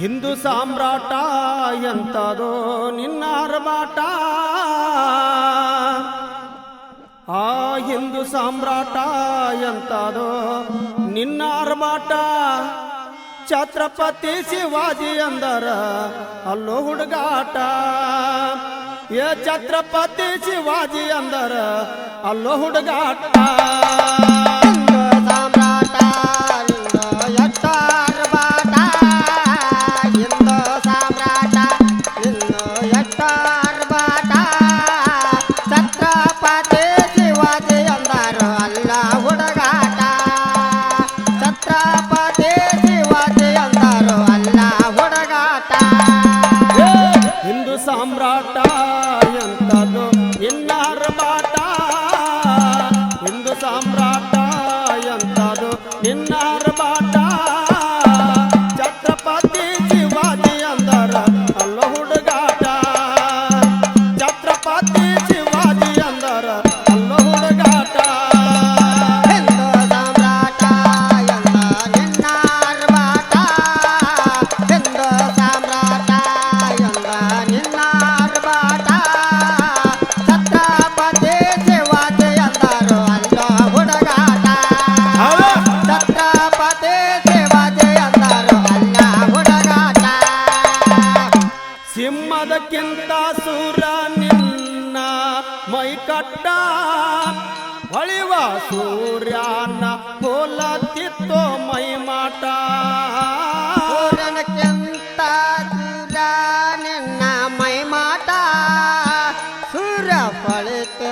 ಹಿಂದೂ ಸಾಮ್ರಾಟ ಎಂತದೋ ನಿನ್ನ ಅರಮಾಟ ಆ ಹಿಂದೂ ಸಾಮ್ರಾಟ ಎಂತದೋ ನಿನ್ನ ಅರಮಾಟ ಛತ್ರಪತಿ ಶಿವಾಜಿ ಅಂದರ, ಅಲ್ಲೋ ಹುಡುಗಾಟ. ಏ ಛತ್ರಪತಿ ಶಿವಾಜಿ ಅಂದರ, ಅಲ್ಲೋ ಹುಡುಗಾಟ. ಎಲ್ಲಾರ ಬಾಟ ಸೂರ್ಯನ ಹೋಲತ್ತಿತ್ತೋ ಮೈಮಾಟ ಸೂರ್ಯನಕ್ಕಿಂತ ನಿನ್ನ ಮೈಮಾಟ ಸೂರ್ಯ ಫಳಿತ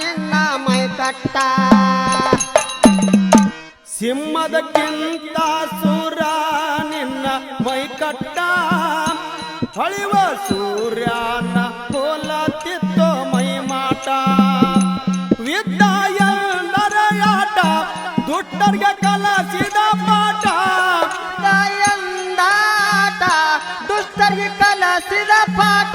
ನಿನ್ನ ಮೈಕಟ್ಟ ಸಿಂಹದಕ್ಕಿಂತ ಸೂರ ನಿನ್ನ ಮೈಕಟ್ಟ ಹೊಳಿವ ಸೂರ್ಯನ ಹೋಲತ್ತಿತ್ತೋ ಮೈಮಾಟ ದರ್ಗೆ ಕಲಸಿದ ಪಾಠ ತಾಯಂದಾಟ ದುಷ್ಟರಿಗೆ ಕಲಸಿದ ಪಾಠ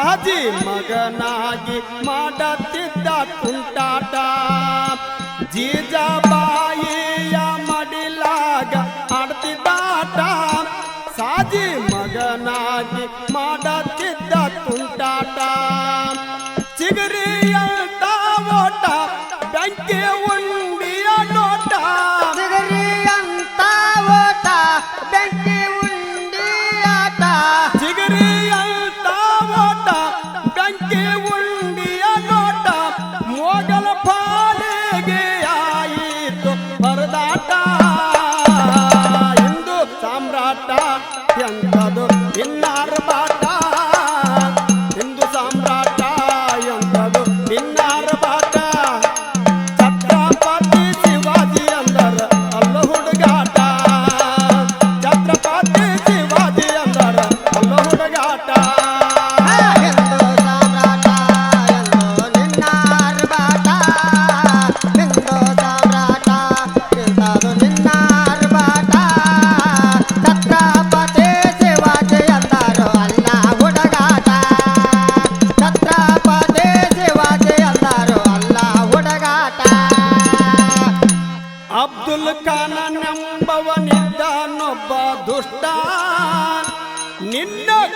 ಬಾಜಿ ಮಗನಾಗಿ ಮಾಡತ್ತಿದ್ದ ತುಂಟಾಟ. ಜೀಜಾಬಾಯಿಯ ಮಡಿಲಾಗ ಆಡ್ತಿದ್ದಾಟ. ಸಾಜಿ ডাক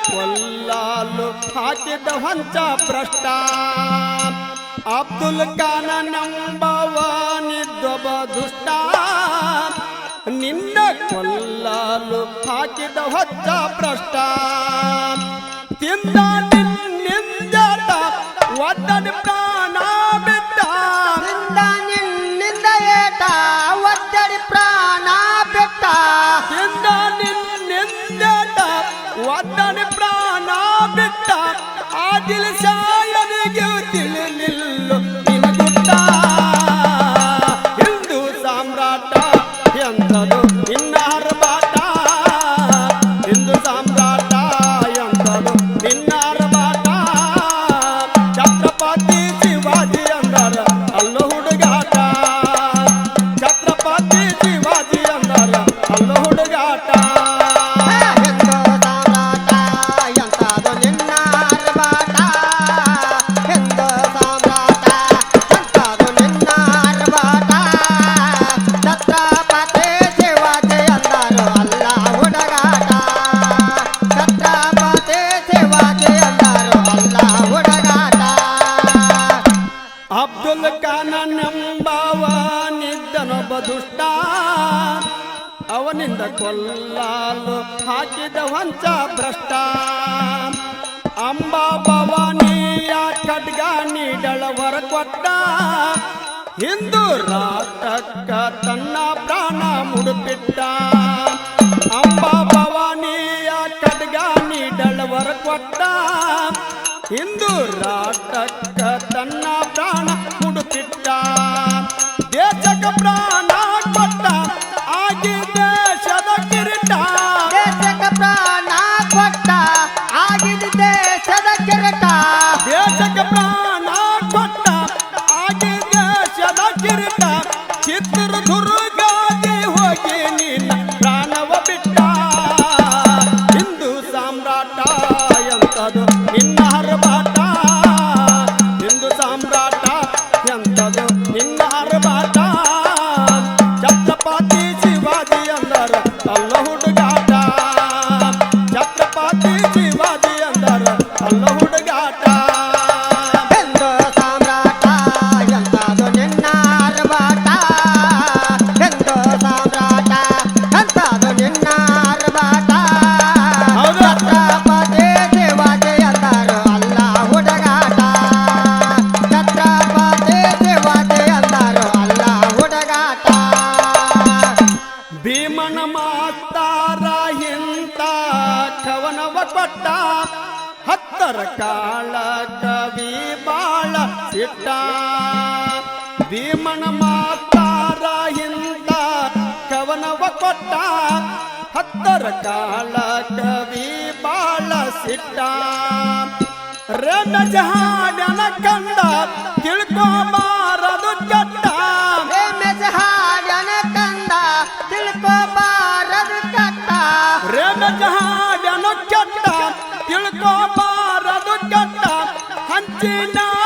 ಕೊಲ್ಲಾಲು ಹಾಕಿದ ಹೊಂಚ ಭ್ರಷ್ಟ. ಅಬ್ದುಲ್ ಖಾನ ನಂಬವನಿದ್ದೊಬ್ಬ ದುಷ್ಟ. ನಿನ್ನ ಕೊಲ್ಲಾಲು ಹಾಕಿದ ಹೊಚ್ಚ ಭ್ರಷ್ಟ. ತಿಂದ ಬಿಟ್ಟ ಆದಿಲ್ ಕೊಲ್ಲಲು ಹಾಕಿದ ವಂಚ ಭ್ರಷ್ಟ. ಅಂಬಾ ಭವಾನಿಯ ಖಡ್ಗ ನೀಡಳವರ ಕೊಟ್ಟ. ಹಿಂದೂ ರಾಷ್ಟ್ರಕ್ಕ ತನ್ನ ಪ್ರಾಣ ಮುಡುಪಿಟ್ಟ ಅಂಬಾ ಭವಾನಿಯ ಖಡ್ಗ ನೀಡಳವರ ಕೊಟ್ಟ. ಹಿಂದೂ ರಾಷ್ಟ್ರಕ್ಕ ತನ್ನ ಪ್ರಾಣ ಮುಡುಪಿಟ್ಟ ದೇಶಕ ಪ್ರಾಣ ಚಿತ್ರದುರ್ಗಾಗೆ ಹೋಗಿ ನಿನ್ನ ಪ್ರಾಣವ ಬಿಟ್ಟ. ಹಿಂದೂ ಸಾಮ್ರಾಟ ಎಂತದು ನಿನ್ನ ಹರಬಾಟ? ಹಿಂದೂ ಸಾಮ್ರಾಟ ಎಂತದು ನಿನ್ನ ಹರಬಾಟ? ಛತ್ರಪತಿ ಶಿವಾಜಿ ಹತ್ತರ ಕಾಳ ಕವಿ ಬಾಳ ಸಿಟ್ಟ. ಭೀಮನ ಮಾತಾರ ಇಂತ ಕವನವ ಕೊಟ್ಟ, ಹತ್ತರ ಕಾಳ ಕವಿ ಬಾಳ ಸಿಟ್ಟ. ರಮಜ ಹಾಡನ ಕಂಡ ತಿಳ್ಕೊಬಾರದು দিলা